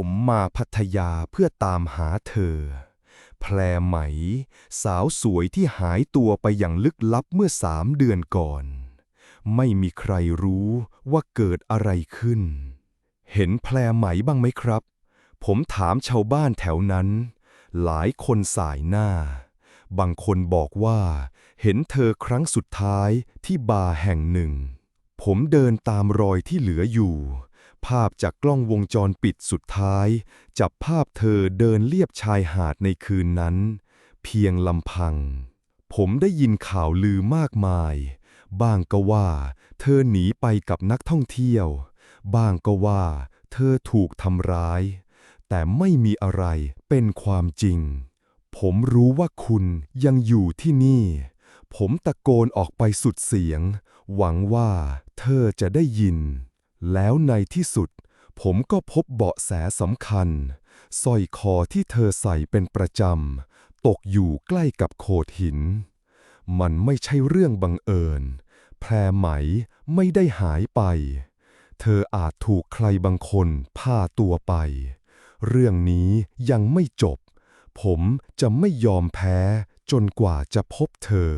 ผมมาพัทยาเพื่อตามหาเธอ แพรไหม สาวสวยที่หายตัวไปอย่างลึกลับเมื่อสามเดือนก่อน ไม่มีใครรู้ว่าเกิดอะไรขึ้น เห็นแพรไหมบ้างไหมครับ ผมถามชาวบ้านแถวนั้น หลายคนสายหน้า บางคนบอกว่า เห็นเธอครั้งสุดท้ายที่บาร์แห่งหนึ่ง ผมเดินตามรอยที่เหลืออยู่ ภาพจากกล้องวงจรปิดสุดท้าย จับภาพเธอเดินเลียบชายหาดในคืนนั้น เพียงลำพัง ผมได้ยินข่าวลือมากมาย บ้างก็ว่า เธอหนีไปกับนักท่องเที่ยว บ้างก็ว่า เธอถูกทำร้าย แต่ไม่มีอะไรเป็นความจริง ผมรู้ว่าคุณยังอยู่ที่นี่ ผมตะโกนออกไปสุดเสียง หวังว่าเธอจะได้ยิน แล้วในที่สุด ผมก็พบเบาะแสสำคัญสร้อยคอที่เธอใส่เป็นประจำ ตกอยู่ใกล้กับโขดหิน มันไม่ใช่เรื่องบังเอิญ แพรไหมไม่ได้หายไป เธออาจถูกใครบางคนพาตัวไป เรื่องนี้ยังไม่จบ ผมจะไม่ยอมแพ้จนกว่าจะพบเธอ